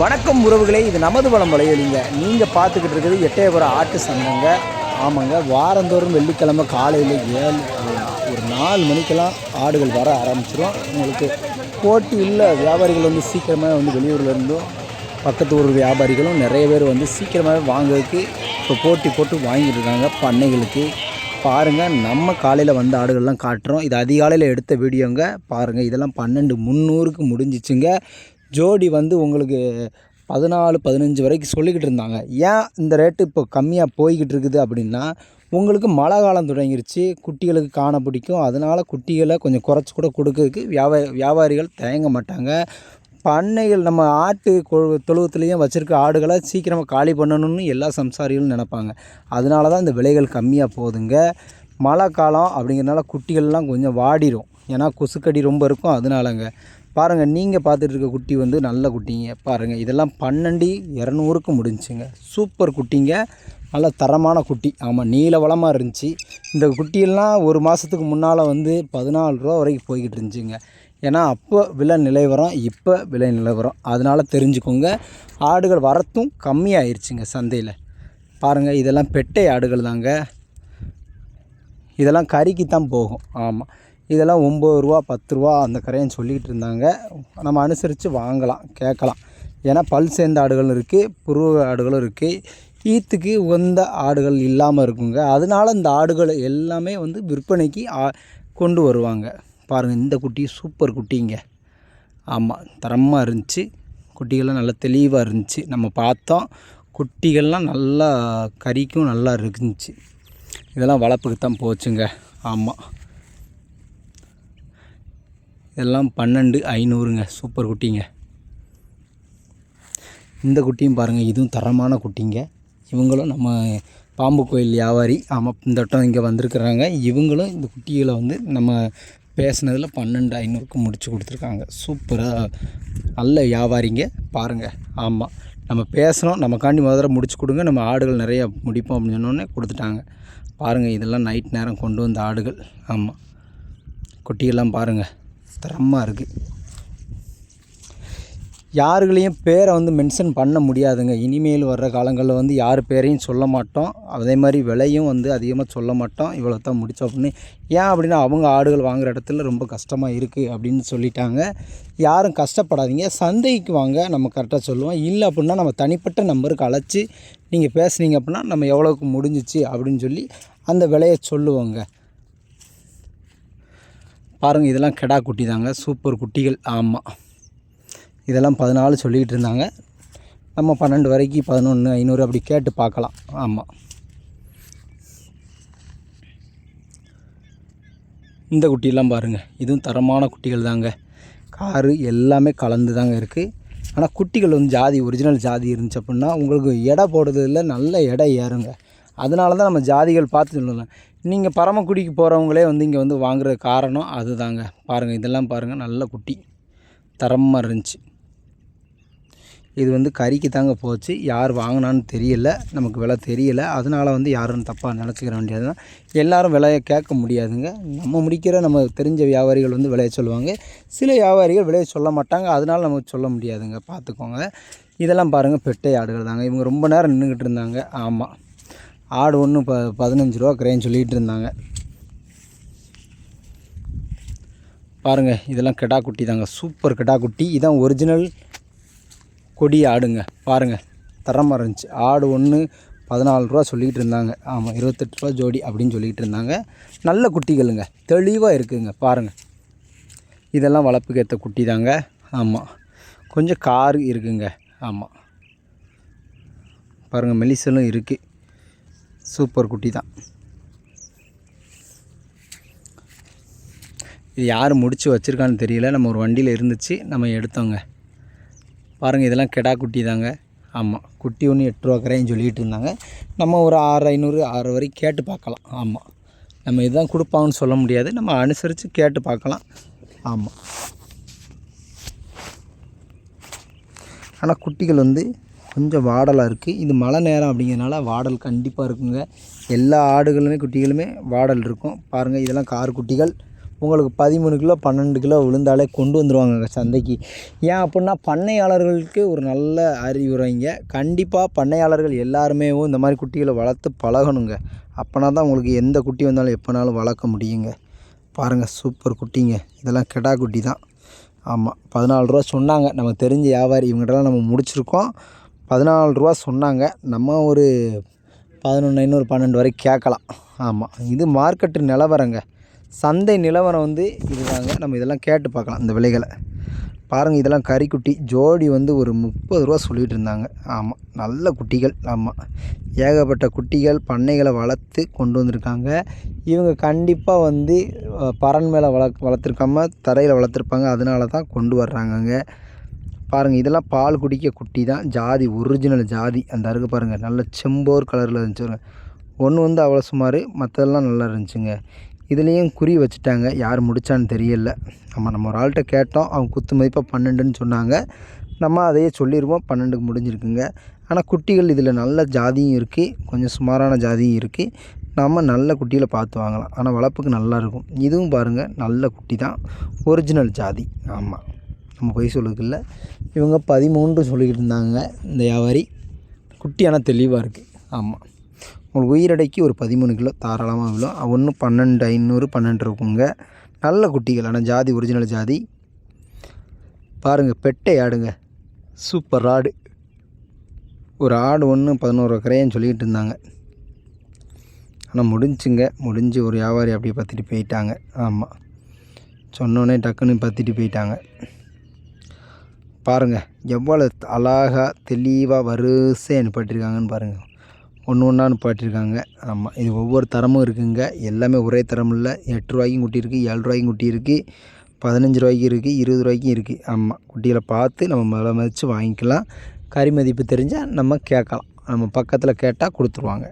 வணக்கம் உறவுகளே இது நமது வளம் வலையொலிங்க நீங்கள் பார்த்துக்கிட்டு இருக்கிறது எட்டயபுரம் ஆட்டு சங்கங்க ஆமாங்க வாரந்தோறும் வெள்ளிக்கிழமை காலையில் ஏழு ஒரு நாலு மணிக்கெல்லாம் ஆடுகள் வர ஆரம்பிச்சிடும் உங்களுக்கு போட்டி இல்லை வியாபாரிகள் வந்து சீக்கிரமாக வந்து வெளியூர்லேருந்தும் பக்கத்து ஊர் வியாபாரிகளும் நிறைய பேர் வந்து சீக்கிரமாகவே வாங்குறதுக்கு இப்போ போட்டி போட்டு வாங்கிட்டு இருக்காங்க. பண்ணைகளுக்கு பாருங்கள் நம்ம காலையில் வந்த ஆடுகள்லாம் காட்டுறோம். இது அதிகாலையில் எடுத்த வீடியோங்க. பாருங்கள் இதெல்லாம் பன்னெண்டு முந்நூறுக்கு முடிஞ்சிச்சுங்க. ஜோடி வந்து உங்களுக்கு பதினாலு பதினஞ்சு வரைக்கும் சொல்லிக்கிட்டு இருந்தாங்க. ஏன் இந்த ரேட்டு இப்போ கம்மியாக போய்கிட்டு இருக்குது அப்படின்னா உங்களுக்கு மழை காலம் தொடங்கிருச்சு குட்டிகளுக்கு காண பிடிக்கும். அதனால் குட்டிகளை கொஞ்சம் குறைச்சி கூட கொடுக்கறதுக்கு வியாபாரி வியாபாரிகள் தயங்க மாட்டாங்க. பண்ணைகள் நம்ம ஆட்டு தொழுவத்துலேயும் வச்சுருக்க ஆடுகளை சீக்கிரமாக காலி பண்ணணும்னு எல்லா சம்சாரிகளும் நினைப்பாங்க. அதனால தான் இந்த விலைகள் கம்மியாக போகுதுங்க. மழை காலம் அப்படிங்கிறனால குட்டிகள்லாம் கொஞ்சம் வாடிடும் ஏன்னா கொசுக்கடி ரொம்ப இருக்கும் அதனாலங்க. பாருங்கள் நீங்கள் பார்த்துட்டு இருக்க குட்டி வந்து நல்ல குட்டிங்க. பாருங்கள் இதெல்லாம் பன்னெண்டு இரநூறுக்கு முடிஞ்சுங்க. சூப்பர் குட்டிங்க. நல்ல தரமான குட்டி. ஆமாம் நீல வளமாக இருந்துச்சு. இந்த குட்டியெல்லாம் ஒரு மாதத்துக்கு முன்னால் வந்து பதினாலு ரூபா வரைக்கும் போய்கிட்டு இருந்துச்சுங்க. ஏன்னா அப்போ விலை நிலவரம் இப்போ விலை நிலவரம். அதனால் தெரிஞ்சுக்கோங்க. ஆடுகள் வரத்தும் கம்மியாயிருச்சுங்க சந்தையில். பாருங்கள் இதெல்லாம் பெட்டை ஆடுகள் தாங்க இதெல்லாம் கறிக்கு தான் போகும். ஆமாம் இதெல்லாம் ஒம்பது ரூபா பத்து ரூபா அந்த கரையான்னு சொல்லிக்கிட்டு இருந்தாங்க. நம்ம அனுசரித்து வாங்கலாம் கேட்கலாம். ஏன்னா பல் சேர்ந்த ஆடுகளும் இருக்குது புருவ ஆடுகளும் இருக்குது ஈத்துக்கு உகந்த ஆடுகள் இல்லாமல் இருக்குங்க. அதனால இந்த ஆடுகள் எல்லாமே வந்து விற்பனைக்கு ஆ- கொண்டு வருவாங்க. பாருங்கள் இந்த குட்டி சூப்பர் குட்டிங்க. ஆமாம் தரமாக இருந்துச்சு. குட்டிகள்லாம் நல்லா தெளிவாக இருந்துச்சு. நம்ம பார்த்தோம் குட்டிகள்லாம் நல்லா கறிக்கும் நல்லா இருந்துச்சு. இதெல்லாம் வளர்ப்புக்கு தான் போச்சுங்க. ஆமாம் இதெல்லாம் பன்னெண்டு ஐநூறுங்க. சூப்பர் குட்டிங்க. இந்த குட்டியும் பாருங்கள் இதுவும் தரமான குட்டிங்க. இவங்களும் நம்ம பாம்பு கோயில் வியாபாரி ஆமாம் இந்த வட்டம் இங்கே வந்திருக்கிறாங்க. இவங்களும் இந்த குட்டிகளை வந்து நம்ம பேசுனதில் பன்னெண்டு ஐநூறுக்கு முடிச்சு கொடுத்துருக்காங்க. சூப்பராக நல்ல வியாபாரிங்க. பாருங்கள் ஆமாம் நம்ம பேசுகிறோம் நமக்காண்டி முதல்ல முடிச்சு கொடுங்க. நம்ம ஆடுகள் நிறையா முடிப்போம் அப்படின்னு சொன்னோடனே கொடுத்துட்டாங்க. பாருங்கள் இதெல்லாம் நைட் நேரம் கொண்டு வந்த ஆடுகள். ஆமாம் குட்டியெல்லாம் பாருங்கள் தரமாக இருக்குது யாருகளையும் பேரை வந்து மென்ஷன் பண்ண முடியாதுங்க. இனிமேல் வர்ற காலங்களில் வந்து யார் பேரையும் சொல்ல மாட்டோம். அதே மாதிரி விலையும் வந்து அதிகமாக சொல்ல மாட்டோம். இவ்வளோ தான் முடிச்சோம் அப்படின்னு ஏன் அப்படின்னா அவங்க ஆடுகள் வாங்குகிற இடத்துல ரொம்ப கஷ்டமாக இருக்குது அப்படின்னு சொல்லிட்டாங்க. யாரும் கஷ்டப்படாதீங்க. சந்தைக்கு வாங்க நம்ம கரெக்டாக சொல்லுவோம். இல்லை அப்படின்னா நம்ம தனிப்பட்ட நம்பருக்கு அழைச்சி நீங்கள் பேசுனீங்க அப்படின்னா நம்ம எவ்வளோக்கு முடிஞ்சிச்சு அப்படின்னு சொல்லி அந்த விலையை சொல்லுவோங்க. பாருங்கள் இதெல்லாம் கெடா குட்டி தாங்க. சூப்பர் குட்டிகள். ஆமாம் இதெல்லாம் பதினாலு சொல்லிக்கிட்டு இருந்தாங்க. நம்ம பன்னெண்டு வரைக்கும் பதினொன்று ஐநூறு அப்படி கேட்டு பார்க்கலாம். ஆமாம் இந்த குட்டியெல்லாம் பாருங்கள் இதுவும் தரமான குட்டிகள் தாங்க. காரு எல்லாமே கலந்து தாங்க இருக்குது ஆனால் குட்டிகள் வந்து ஜாதி ஒரிஜினல் ஜாதி இருந்துச்சு அப்படின்னா உங்களுக்கு எடை போடுறதுல நல்ல எடை ஏறுங்க. அதனால தான் நம்ம ஜாதிகள் பார்த்து சொல்லலாம் நீங்கள் பரமக்குடிக்கு போகிறவங்களே வந்து இங்கே வந்து வாங்குற காரணம் அதுதாங்க. பாருங்கள் இதெல்லாம் பாருங்கள் நல்ல குட்டி. தரமாக இருந்துச்சு. இது வந்து கறிக்கு தாங்க போச்சு. யார் வாங்கினான்னு தெரியல. நமக்கு விலை தெரியல. அதனால் வந்து யாரும் தப்பாக நினச்சிக்கிற வேண்டியது எல்லாரும் விலையை கேட்க முடியாதுங்க. நம்ம முடிக்கிற நம்ம தெரிஞ்ச வியாபாரிகள் வந்து விலையை சொல்லுவாங்க. சில வியாபாரிகள் விலையை சொல்ல மாட்டாங்க. அதனால் நமக்கு சொல்ல முடியாதுங்க. பார்த்துக்கோங்க. இதெல்லாம் பாருங்கள் பெட்டை ஆடுகள் தாங்க. இவங்க ரொம்ப நேரம் நின்றுக்கிட்டு இருந்தாங்க. ஆமாம் ஆடு ஒன்று ப பதினஞ்சு ரூபா கிரேன்னு சொல்லிகிட்டு இருந்தாங்க. பாருங்கள் இதெல்லாம் கெடா குட்டி தாங்க. சூப்பர் கெடா குட்டி இதான் ஒரிஜினல் கொடி ஆடுங்க. பாருங்கள் தரமாக இருந்துச்சு. ஆடு ஒன்று பதினாலு ரூபா சொல்லிக்கிட்டு இருந்தாங்க. ஆமாம் இருபத்தெட்டு ரூபா ஜோடி அப்படின்னு சொல்லிக்கிட்டு இருந்தாங்க. நல்ல குட்டிகளுங்க. தெளிவாக இருக்குங்க பாருங்கள் இதெல்லாம் வளர்ப்புக்கு ஏற்ற குட்டி தாங்க. ஆமாம் கொஞ்சம் காரு இருக்குங்க. ஆமாம் பாருங்கள் மெலிசலும் இருக்குது சூப்பர் குட்டி தான். இது யார் முடித்து வச்சுருக்கான்னு தெரியல. நம்ம ஒரு வண்டியில் இருந்துச்சு நம்ம எடுத்தோங்க. பாருங்கள் இதெல்லாம் கெடா குட்டி தாங்க. ஆமாம் குட்டி ஒன்று எட்டு ரூபா கரையும் சொல்லிகிட்டு இருந்தாங்க. நம்ம ஒரு ஆறு ஐநூறு ஆறு வரைக்கும் கேட்டு பார்க்கலாம். ஆமாம் நம்ம இதுதான் கொடுப்பாங்கன்னு சொல்ல முடியாது. நம்ம அனுசரித்து கேட்டு பார்க்கலாம். ஆமாம் ஆனால் குட்டிகள் வந்து கொஞ்சம் வாடலாக இருக்குது இது மழை நேரம் அப்படிங்கிறனால வாடல் கண்டிப்பாக இருக்குங்க. எல்லா ஆடுகளுமே குட்டிகளுமே வாடல் இருக்கும். பாருங்கள் இதெல்லாம் கார் குட்டிகள். உங்களுக்கு பதிமூணு கிலோ பன்னெண்டு கிலோ விழுந்தாலே கொண்டு வந்துடுவாங்க சந்தைக்கு. ஏன் அப்படின்னா பண்ணையாளர்களுக்கு ஒரு நல்ல அறிவுரைங்க. கண்டிப்பாக பண்ணையாளர்கள் எல்லாருமே இந்த மாதிரி குட்டிகளை வளர்த்து பழகணுங்க. அப்போனா தான் உங்களுக்கு எந்த குட்டி வந்தாலும் எப்போனாலும் வளர்க்க முடியுங்க. பாருங்கள் சூப்பர் குட்டிங்க. இதெல்லாம் கெடா குட்டி தான். ஆமாம் பதினாலு ரூபா சொன்னாங்க. நம்ம தெரிஞ்ச வியாபாரி இவங்ககிட்டலாம் நம்ம முடிச்சிருக்கோம். பதினாலு ரூபா சொன்னாங்க. நம்ம ஒரு பதினொன்று ஐநூறு பன்னெண்டு வரைக்கும் கேட்கலாம். ஆமாம் இது மார்க்கெட்டு நிலவரங்க. சந்தை நிலவரம் வந்து இதுதாங்க. நம்ம இதெல்லாம் கேட்டு பார்க்கலாம் இந்த விலைகளை. பாருங்கள் இதெல்லாம் கறிக்குட்டி ஜோடி வந்து ஒரு முப்பது ரூபா சொல்லிகிட்டு இருந்தாங்க. ஆமாம் நல்ல குட்டிகள். ஆமாம் ஏகப்பட்ட குட்டிகள் பண்ணைகளை வளர்த்து கொண்டு வந்திருக்காங்க. இவங்க கண்டிப்பாக வந்து பறன் மேலே வள வளர்த்துருக்காம தரையில் வளர்த்துருப்பாங்க. அதனால தான் கொண்டு வர்றாங்கங்க. பாருங்கள் இதெல்லாம் பால் குடிக்க குட்டி தான். ஜாதி ஒரிஜினல் ஜாதி. அந்த அருக்கு பாருங்கள் நல்ல செம்போர் கலரில் இருந்துச்சுங்க ஒன்று வந்து அவ்வளோ சுமார் மற்றதெல்லாம் நல்லா இருந்துச்சுங்க. இதுலேயும் குறி வச்சுட்டாங்க. யார் முடித்தான்னு தெரியல. நம்ம நம்ம ஒரு ஆள்கிட்ட கேட்டோம். அவங்க குத்து மதிப்பாக பன்னெண்டுன்னு சொன்னாங்க. நம்ம அதையே சொல்லிடுவோம் பன்னெண்டுக்கு முடிஞ்சிருக்குங்க. ஆனால் குட்டிகள் இதில் நல்ல ஜாதியும் இருக்குது கொஞ்சம் சுமாரான ஜாதியும் இருக்குது நம்ம நல்ல குட்டியில் பார்த்து வாங்கலாம். ஆனால் வளர்ப்புக்கு நல்லாயிருக்கும் இதுவும் பாருங்கள் நல்ல குட்டி தான். ஒரிஜினல் ஜாதி. ஆமாம் நம்ம பொய் சொல்லுறதில்ல இவங்க பதிமூன்று சொல்லிக்கிட்டு இருந்தாங்க இந்த வியாபாரி. குட்டி ஆனால் தெளிவாக இருக்குது ஆமாம் உங்களுக்கு உயிரடைக்கு ஒரு பதிமூணு கிலோ தாராளமாக விழும். ஒன்று பன்னெண்டு ஐநூறு பன்னெண்டு இருக்குங்க. நல்ல குட்டிகள் ஆனால் ஜாதி ஒரிஜினல் ஜாதி. பாருங்கள் பெட்டை ஆடுங்க. சூப்பர் ஆடு. ஒரு ஆடு ஒன்று பதினோரு கரையான்னு சொல்லிக்கிட்டு இருந்தாங்க ஆனால் முடிஞ்சுங்க. முடிஞ்சு ஒரு வியாபாரி அப்படியே பற்றிட்டு போயிட்டாங்க. ஆமாம் சொன்னோன்னே டக்குன்னு பற்றிட்டு போயிட்டாங்க. பாருங்கள் எவ்வளோ அழகாக தெளிவாக வரிசையாக அனுப்பாட்டிருக்காங்கன்னு பாருங்கள் ஒன்று ஒன்றா நிப்பாட்டிருக்காங்க. ஆமாம் இது ஒவ்வொரு தரமும் இருக்குங்க. எல்லாமே ஒரே தரம் இல்லை. எட்டு ரூபாய்க்கும் குட்டி இருக்குது ஏழு ரூபாய்க்கும் குட்டி இருக்குது பதினஞ்சு ரூபாய்க்கு இருக்குது இருபது ரூபாய்க்கும் இருக்குது ஆமாம் குட்டிகளை பார்த்து நம்ம மலை மதித்து வாங்கிக்கலாம். கறி மதிப்பு தெரிஞ்சால் நம்ம கேட்கலாம். நம்ம பக்கத்தில் கேட்டால் கொடுத்துருவாங்க.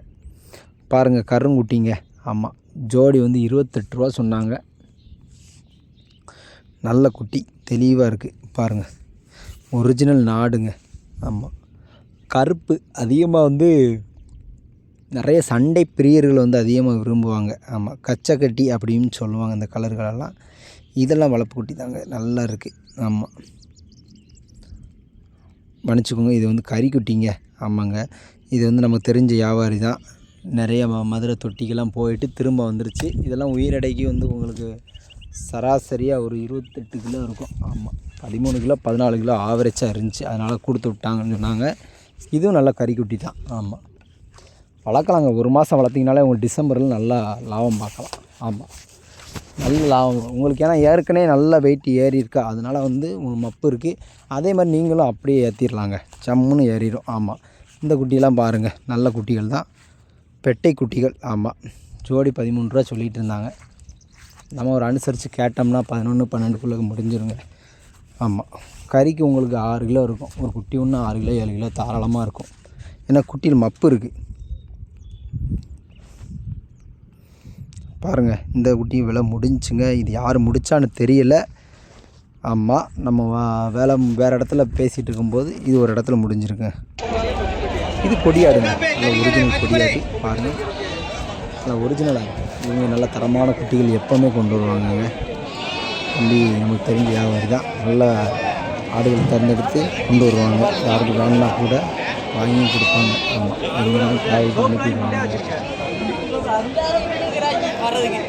பாருங்கள் கருங்குட்டிங்க. ஆமாம் ஜோடி வந்து இருபத்தெட்டு ரூபா சொன்னாங்க. நல்ல குட்டி தெளிவாக இருக்குது பாருங்கள் ஒரிஜினல் நாடுங்க. ஆமாம் கருப்பு அதிகமாக வந்து நிறைய சண்டை பிரியர்கள் வந்து அதிகமாக விரும்புவாங்க. ஆமாம் கச்சக்கட்டி அப்படின்னு சொல்லுவாங்க இந்த கலர்களெல்லாம். இதெல்லாம் வளர்ப்பு குட்டி தாங்க. நல்லா இருக்குது ஆமாம் மன்னிச்சுக்கோங்க இது வந்து கறிக்குட்டிங்க ஆமாங்க. இது வந்து நமக்கு தெரிஞ்ச வியாபாரி தான். நிறைய மதுரை தொட்டிக்கெல்லாம் போயிட்டு திரும்ப வந்துருச்சு. இதெல்லாம் உயிரடைக்கு வந்து உங்களுக்கு சராசரியாக ஒரு இருபத்தெட்டு கிலோ இருக்கும். ஆமாம் பதிமூணு கிலோ பதினாலு கிலோ ஆவரேஜாக இருந்துச்சு. அதனால் கொடுத்து விட்டாங்கன்னு சொன்னாங்க. இதுவும் நல்ல கறிக்குட்டி தான். ஆமாம் வளர்க்கலாங்க ஒரு மாதம் வளர்த்திங்கனாலே உங்களுக்கு டிசம்பரில் நல்லா லாபம் பார்க்கலாம். ஆமாம் நல்ல லாபம். உங்களுக்கு ஏன்னா ஏற்கனவே நல்ல வெயிட் ஏறி இருக்கா. அதனால் வந்து உங்களுக்கு மப்பு இருக்குது அதே மாதிரி நீங்களும் அப்படியே ஏற்றிடலாங்க சம்முன்னு ஏறிடும் ஆமாம் இந்த குட்டியெல்லாம் பாருங்கள் நல்ல குட்டிகள் தான். பெட்டை குட்டிகள். ஆமாம் ஜோடி பதிமூணு ரூபா சொல்லிகிட்டு இருந்தாங்க. நம்ம ஒரு அனுசரித்து கேட்டோம்னா பதினொன்று பன்னெண்டுக்குள்ளே முடிஞ்சிருங்க. ஆமாம் கறிக்கு உங்களுக்கு ஆறு கிலோ இருக்கும். ஒரு குட்டி ஒன்று ஆறு கிலோ ஏழு கிலோ தாராளமாக இருக்கும். ஏன்னா குட்டியில் மப்பு இருக்குது பாருங்கள் இந்த குட்டி விலை முடிஞ்சுங்க. இது யார் முடிச்சான்னு தெரியல. ஆமாம் நம்ம வா- வேலை வேறு இடத்துல பேசிகிட்டு இருக்கும்போது இது ஒரு இடத்துல முடிஞ்சிருங்க இது கொடியாடுங்க. நல்ல ஒரிஜினல் கொடியாடு. பாருங்கள் நல்லா ஒரிஜினலாக இவங்க நல்ல தரமான குட்டிகள் எப்போவுமே கொண்டு வருவாங்கங்க. தம்பி நமக்கு தெரிஞ்ச வியாபாரி தான். நல்ல ஆடுகள் தேர்ந்தெடுத்து கொண்டு வருவாங்க. யாருக்கு வேணும்னா கூட வாங்கி கொடுப்பாங்க. ஆமாம் எங்கேனாலும் காய்க்கு அனுப்பிடுவாங்க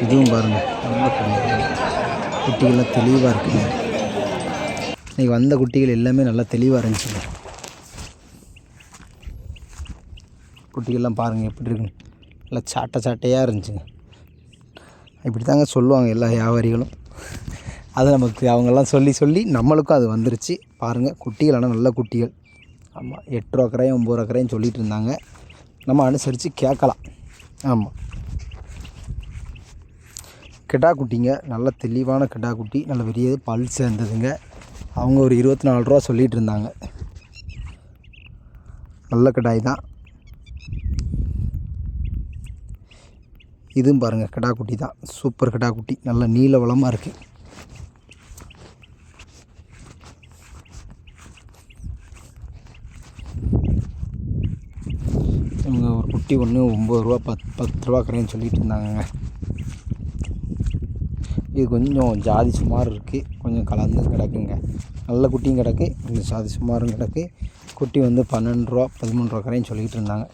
இதுவும் பாருங்கள் நல்ல குட்டிகள்லாம் தெளிவாக இருக்குங்க இன்றைக்கி வந்த குட்டிகள் எல்லாமே நல்லா தெளிவாக இருந்துச்சுங்க குட்டிகள்லாம் பாருங்கள் எப்படி இருக்குன்னு. நல்லா சாட்டை சாட்டையாக இருந்துச்சுங்க. இப்படி தாங்க சொல்லுவாங்க எல்லா வியாபாரிகளும். அது நமக்கு அவங்கெல்லாம் சொல்லி சொல்லி நம்மளுக்கும் அது வந்துருச்சு. பாருங்கள் குட்டிகள் ஆனால் நல்ல குட்டிகள். ஆமாம் எட்டு ரூபா கரையும் ஒம்பது ரூபா கரையும் இருந்தாங்க. நம்ம அனுசரித்து கேட்கலாம். ஆமாம் கிடா குட்டிங்க நல்ல தெளிவான கிடா குட்டி நல்ல பெரிய பல் சேர்ந்ததுங்க. அவங்க ஒரு இருபத்தி நாலு ரூபா சொல்லிகிட்டு இருந்தாங்க. நல்ல கிடாய் தான். இதுவும் பாருங்கள் கிடா குட்டி தான். சூப்பர் கிடா குட்டி. நல்ல நீல வளமாக இருக்குது இவங்க ஒரு குட்டி ஒன்று ஒம்பது ரூபா பத் பத்து ரூபா கரைன்னு சொல்லிட்டு இருந்தாங்க இது கொஞ்சம் ஜாதி சுமார் இருக்குது கொஞ்சம் கலந்து கிடக்குங்க. நல்ல குட்டியும் கிடக்கு கொஞ்சம் ஜாதி சுமாரும் கிடக்கு. குட்டி வந்து பன்னெண்டு ரூபா பதிமூணு ரூபா கரையும் சொல்லிக்கிட்டு இருந்தாங்க.